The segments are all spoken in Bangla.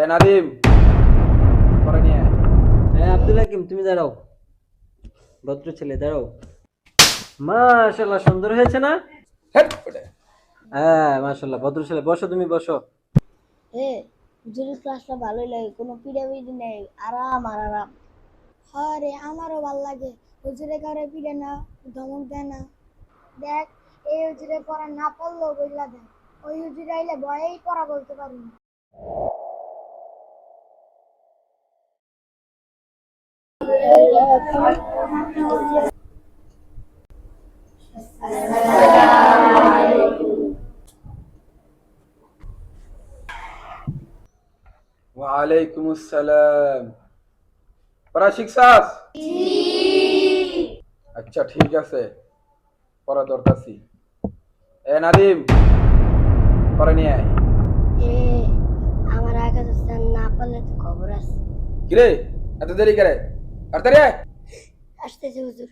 এ নাদিম পরে নিয়ে। হ্যাঁ আব্দুল হাকিম তুমি দাঁড়াও। ভদ্র ছেলে দাঁড়াও। মাশাল্লাহ সুন্দর হয়েছে না? হ্যাঁ মাশাল্লাহ ভদ্র ছেলে বসো তুমি বসো। এ হুজুরের ক্লাসটা ভালোই লাগে কোনো পিড়াপিড়ি নেই আরাম আর আরাম। হ্যাঁ রে আমারও ভালো লাগে। হুজুরে কারে পিড়ে না ধমক দেয় না। দেখ এই হুজুরে পড়া না পড়লেও বইলা দেয়। ওই হুজুরে আইলে ভয়েই পড়া বলতে পারি না। ওয়ালাইকুম আসসালাম পড়া শিখছাস আচ্ছা ঠিক আছে পড়া ধরতাছি এ নাদিম পরে নিয়ে আয় এ আমার আগে তো স্যার না পারলে তো খবর আছে কিরে এত দেরি করে তাড়াতাড়ি আসতেছে হুজুর।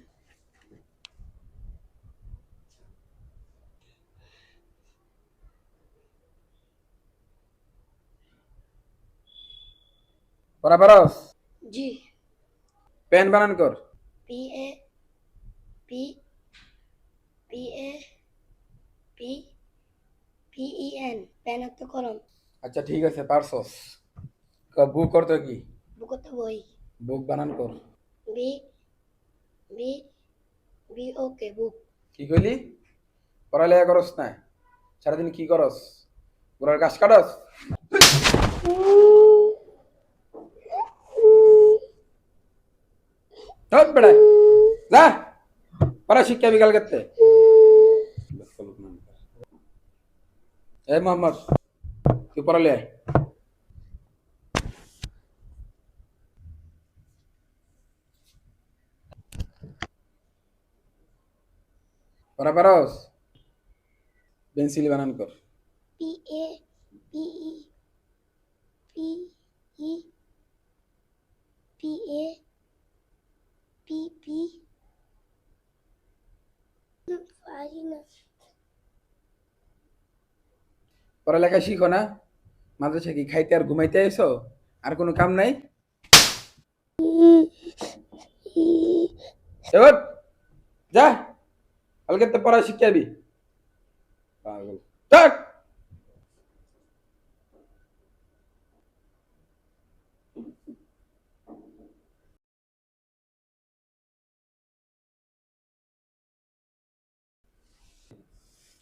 পড়া পারস জি। পেন বানান কর। P A P P A P P E N pen কলম আচ্ছা ঠিক আছে পারছস। বুক করতো কি? বুকতে বই। বুক বানান কর। B B B okay book কি কইলি? পড়ালেখা করস না। সারাদিন কি করস? গোড়ার গাছ কাটস? ধর বেড়ায় যা। পড়া শিক্ষা বিকাল করতে। এ মোহাম্মদ, তুই পড়ালে পড়া পারস পেন্সিল বানান কর P A P E P E P A P P পারি না পড়ালেখা শিখো না? মাদ্রাসা কি খাইতে আর ঘুমাইতে এসো আর কোনো কাম নাই? যা! শিখাবি। পাগল। থাক।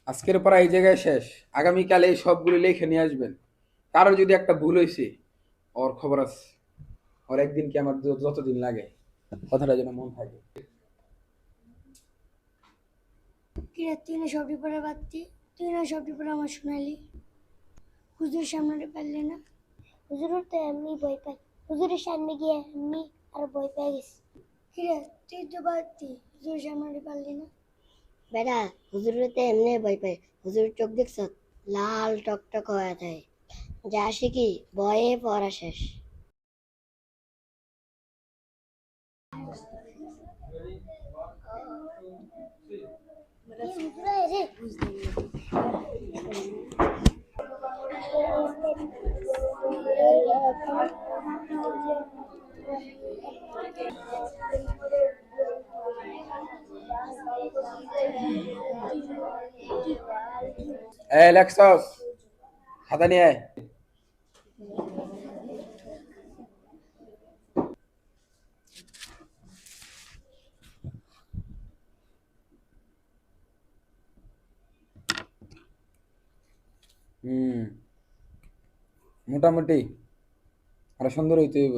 আজকের পড়া এই জায়গায় শেষ। আগামীকাল এই সবগুলো লিখে নিয়ে আসবেন। কারও যদি একটা ভুল হয়েছে ওর খবর আছে ওর একদিন কি আমার যতদিন লাগে, কথাটা যেন মন থাকে। কিরে তুই না সবটি পরে বাদতি তুই না সবটি পরে আমার শোনালি হুজুর সামনে পারলি না? হুজুরের তো এমনি বই পাই। হুজুরের সামনে গিয়ে এমনি আর বই পেয়ে গেছি। কিরে তুই তো বাদতি হুজুর সামনে পারলি না? বেটা হুজুরের তো এমনি বই পাই। হুজুর চোখ দেখছ? লাল টকটক হয়ে যায়। যা শিখি বয়ে পড়া শেষ। এ লেখছস খাতা নিয়ে আয় হুম। মোটামুটি। আরও সুন্দর হইতে হইব।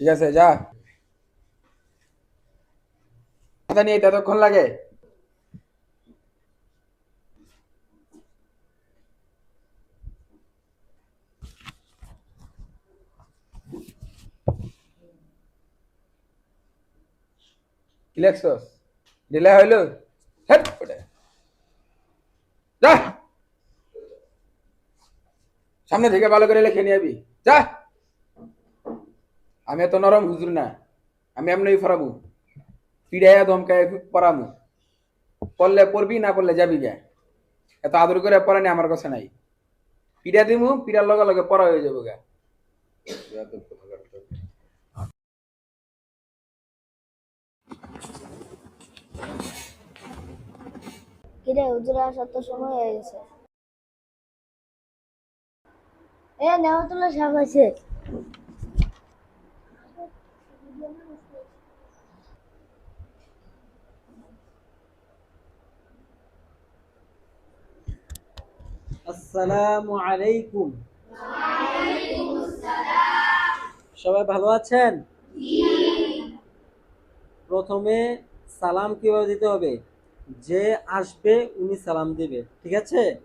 ঠিক আছে যা। কথা নিয়ে ততক্ষণ লাগে? কি দিলে হইল, হেট যা। সামনে থেকে ভালো করে লিখে নিয়ে আবি। যা। আমি এত নরম হুজুর না, আমি এমনি ফরামু পিড়াইয়া ধমকায় পড়ামু পড়লে পড়বি, না পড়লে যাবি গা এত আদর করে পড়ানি আমার কাছে নাই। পিড়া দিমু, পিড়ার লগে লগে পড়া হয়ে যাব গা কিরে হুজুরে আসার তো সময় হয়ে গেছে। এ আছে। আসসালামু আলাইকুম। সবাই ভালো আছেন? প্রথমে সালাম কীভাবে দিতে হবে? যে আসবে উনি সালাম দিবে ঠিক আছে?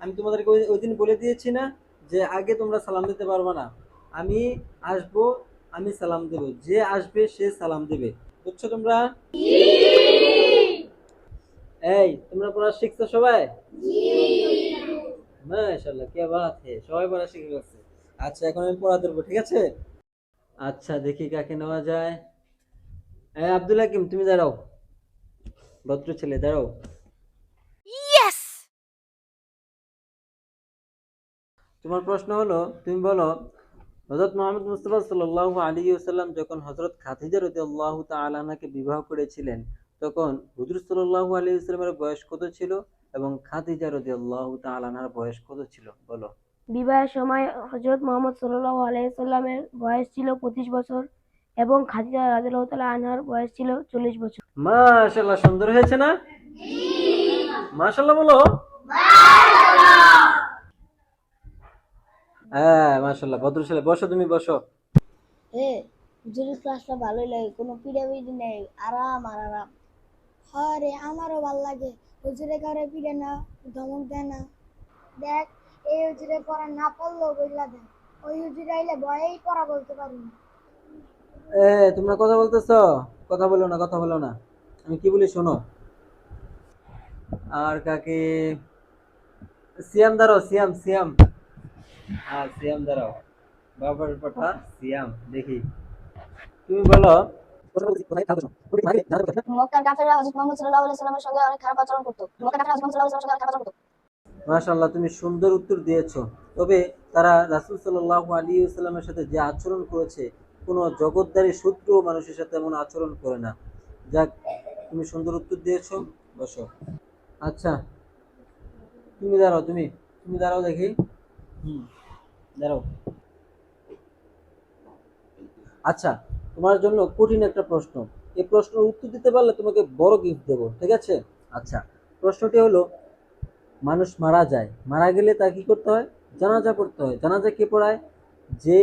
আমি তোমাদেরকে ওই- দিন বলে দিয়েছি না যে আগে তোমরা সালাম দিতে পারবে না। আমি আসব আমি সালাম দেব। যে আসবে সে সালাম দেবে। বুঝছ তোমরা? এই তোমরা পড়া শিখছো সবাই? মাশাআল্লাহ কে বাত হে সবাই পড়া শিখে গেছে। আচ্ছা এখন আমি পড়া ধরবো ঠিক আছে? আচ্ছা দেখি কাকে নেওয়া যায়। হ্যাঁ আব্দুল হাকিম তুমি দাঁড়াও। ভদ্র ছেলে দাঁড়াও। তোমার প্রশ্ন হলো তুমি বলো হজরত মোহাম্মদ মুস্তফা সাল্লাহ আলী সাল্লাম যখন হজরত খাদিজা রদি আল্লাহ তালাকে বিবাহ করেছিলেন তখন হুজুর সাল্লাহ আলী সাল্লামের বয়স কত ছিল এবং খাদিজা রদি আল্লাহ তালার বয়স কত ছিল? বলো। বিবাহের সময় হজরত মোহাম্মদ সাল্লাহ আলাইসাল্লামের বয়স ছিল পঁচিশ বছর। এবং খাদিজা রাজুল্লাহ তালা আনহার বয়স ছিল চল্লিশ বছর। মাশাল্লাহ সুন্দর হয়েছে না? মাশাল্লাহ বলো। হ্যাঁ মাশাল্লাহ ভদ্র ছেলে বসো তুমি বসো। এ হুজুরের ক্লাসটা ভালোই লাগে কোনো পিড়াপিড়ি নেই আরাম আর আরাম। হ্যাঁ রে আমারও ভালো লাগে। হুজুরে কারে পিড়ে না ধমক দেয় না। দেখ এই হুজুরে পড়া না পড়লেও বইলা দেয় ওই হুজুরে আইলে ভয়েই পড়া বলতে পারি না। এ তোমরা কথা বলতেছো? কথা বলো না কথা বলো না। আমি কি বলি শোনো? আর কাকে? সিয়াম দাঁড়াও সিয়াম সিয়াম। হ্যাঁ সিয়াম দাঁড়াও। বাবার পাঠা সিয়াম দেখি। তুমি বলো। মক্কার কাফেররা হযরত মুহাম্মদ সাল্লাল্লাহু আলাইহি সাল্লামের সঙ্গে অনেক খারাপ আচরণ করত। মক্কার কাফেররা হযরত মুহাম্মদ সাল্লাল্লাহু আলাইহি সাল্লামের সঙ্গে অনেক খারাপ আচরণ করত। মাশাল্লাহ তুমি সুন্দর উত্তর দিয়েছ। তবে তারা রাসূল সাল্লাল্লাহু আলাইহি সাল্লামের সাথে যে আচরণ করেছে কোনো জগৎদারি শত্রু মানুষের সাথে এমন আচরণ করে না। যাক, তুমি সুন্দর উত্তর দিয়েছ, বসো। আচ্ছা তুমি দাঁড়াও, তুমি তুমি দাঁড়াও দেখি। হুম, দাঁড়াও। আচ্ছা তোমার জন্য কঠিন একটা প্রশ্ন। এই প্রশ্নের উত্তর দিতে পারলে তোমাকে বড় গিফট দেবো, ঠিক আছে? আচ্ছা প্রশ্নটি হলো, মানুষ মারা যায়, মারা গেলে তা কি করতে হয়? জানাজা পড়তে হয়। জানাজা কে পড়ায়? যে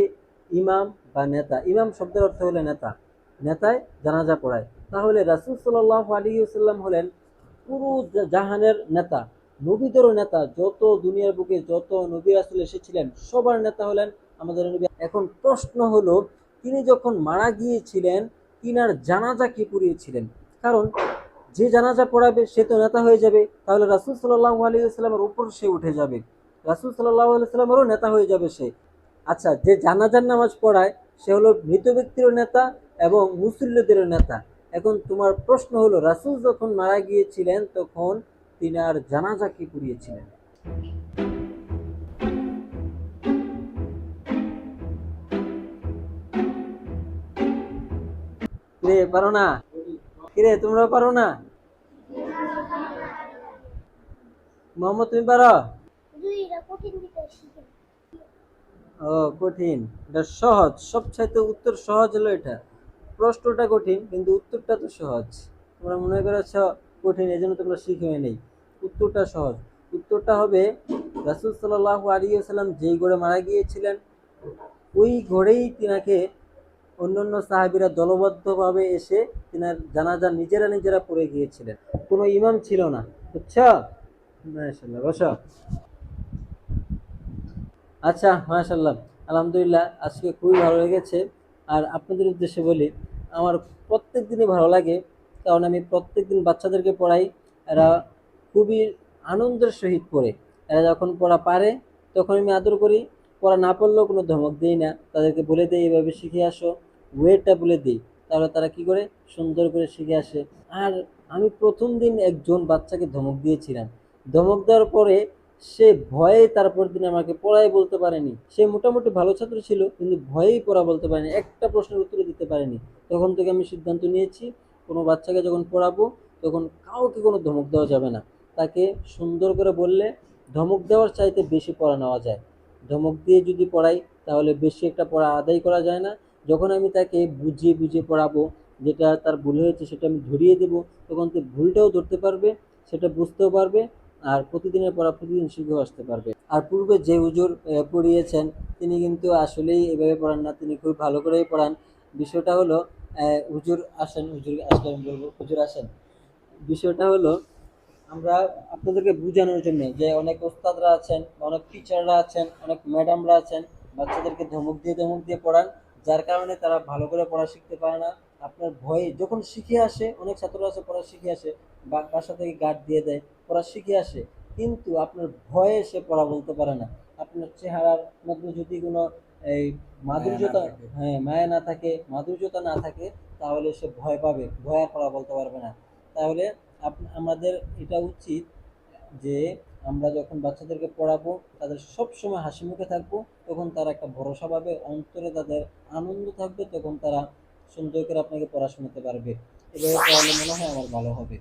ইমাম বা নেতা। ইমাম শব্দের অর্থ হলো নেতা। নেতায় জানাজা পড়ায়। তাহলে রাসুল সাল্লাহ আলী সাল্লাম হলেন পুরো জাহানের নেতা। নবীদেরও নেতা। যত দুনিয়ার বুকে যত নবী রাসুল এসেছিলেন, সবার নেতা হলেন আমাদের নবী। এখন প্রশ্ন হলো, তিনি যখন মারা গিয়েছিলেন, তিনার জানাজা কে পড়িয়েছিলেন? কারণ যে জানাজা পড়াবে, সে তো নেতা হয়ে যাবে। তাহলে রাসুল সাল্লাহ আলী সাল্লামের উপর সে উঠে যাবে। রাসুল সাল্লাহ আলি সাল্লামেরও নেতা হয়ে যাবে সে। আচ্ছা যে জানাজার নামাজ পড়ায়, সে হলো মৃত ব্যক্তিরও নেতা এবং মুসল্লিদেরও নেতা। এখন তোমার প্রশ্ন হলো, রাসুল যখন মারা গিয়েছিলেন, তখন তিনি আর জানাজা কি পড়িয়েছিলেন রে, পারো না? কিরে তোমরা পারো না? মোহাম্মদ, তুমি পারো? কঠিন ও, কঠিন। এটা সহজ। সবচাইতে উত্তর সহজ হলো এটা। প্রশ্নটা কঠিন, কিন্তু উত্তরটা তো সহজ। তোমরা মনে করেছ কঠিন এই জন্য তোমরা শিখে নেই। উত্তরটা সহজ। উত্তরটা হবে, রাসুল সাল্লাহ আলী সাল্লাম যেই ঘরে মারা গিয়েছিলেন, ওই ঘরেই তিনাকে অন্যান্য সাহাবিরা দলবদ্ধভাবে এসে তিনার জানাজা নিজেরা নিজেরা পড়ে গিয়েছিলেন। কোনো ইমাম ছিল না। বুঝছ? বসো। আচ্ছা মাশাল্লাহ আলহামদুলিল্লাহ, আজকে খুবই ভালো লেগেছে। আর আপনাদের উদ্দেশ্যে বলি, আমার প্রত্যেক দিনই ভালো লাগে, কারণ আমি প্রত্যেক দিন বাচ্চাদেরকে পড়াই। এরা খুবই আনন্দের সহিত পড়ে। এরা যখন পড়া পারে, তখন আমি আদর করি। পড়া না পড়লেও কোনো ধমক দিই না। তাদেরকে বলে দিই, এভাবে শিখে আসো। ওয়েটটা বলে দিই। তাহলে তারা কি করে? সুন্দর করে শিখে আসে। আর আমি প্রথম দিন একজন বাচ্চাকে ধমক দিয়েছিলাম। ধমক দেওয়ার পরে সে ভয়ে তারপর দিন আমাকে পড়াই বলতে পারেনি। সে মোটামুটি ভালো ছাত্র ছিল, কিন্তু ভয়েই পড়া বলতে পারেনি। একটা প্রশ্নের উত্তর দিতে পারেনি। তখন থেকে আমি সিদ্ধান্ত নিয়েছি, কোনো বাচ্চাকে যখন পড়াবো, তখন কাউকে কোনো ধমক দেওয়া যাবে না। তাকে সুন্দর করে বললে ধমক দেওয়ার চাইতে বেশি পড়া নেওয়া যায়। ধমক দিয়ে যদি পড়াই, তাহলে বেশি একটা পড়া আদায় করা যায় না। যখন আমি তাকে বুঝিয়ে বুঝিয়ে পড়াবো, যেটা তার ভুল হয়েছে সেটা আমি ধরিয়ে দেবো, তখন সে ভুলটাও ধরতে পারবে, সেটা বুঝতেও পারবে আর প্রতিদিনের পড়া প্রতিদিন শিখেও আসতে পারবে। আর পূর্বে যে হুজুর পড়িয়েছেন, তিনি কিন্তু আসলেই এভাবে পড়ান না, তিনি খুব ভালো করেই পড়ান। বিষয়টা হলো হুজুর আসেন, হুজুর আসলে আমি বলব, হুজুর আসেন। বিষয়টা হলো, আমরা আপনাদেরকে বোঝানোর জন্য যে অনেক ওস্তাদরা আছেন, অনেক টিচাররা আছেন, অনেক ম্যাডামরা আছেন, বাচ্চাদেরকে ধমক দিয়ে ধমক দিয়ে পড়ান, যার কারণে তারা ভালো করে পড়া শিখতে পারে না। আপনার ভয়ে যখন শিখে আসে, অনেক ছাত্ররা আছে, পড়া শিখে আসে, বা বাসা থেকে গার্ড দিয়ে দেয়। পড়া শিখে আসে কিন্তু আপনার ভয়ে সে পড়া বলতে পারে না। আপনার চেহারার মধ্যে যদি কোনো এই মাধুর্যতা হ্যাঁ মায়া না থাকে মাধুর্যতা না থাকে তাহলে সে ভয় পাবে ভয় আর পড়া বলতে পারবে না। তাহলে আমাদের এটা উচিত যে আমরা যখন বাচ্চাদেরকে পড়াবো তাদের সব সময় হাসি মুখে থাকব তখন তারা একটা ভরসা পাবে অন্তরে তাদের আনন্দ থাকবে তখন তারা সুন্দর করে আপনাকে পড়া শোনাতে পারবে। এভাবে পড়ালে মনে হয় আমার ভালো হবে।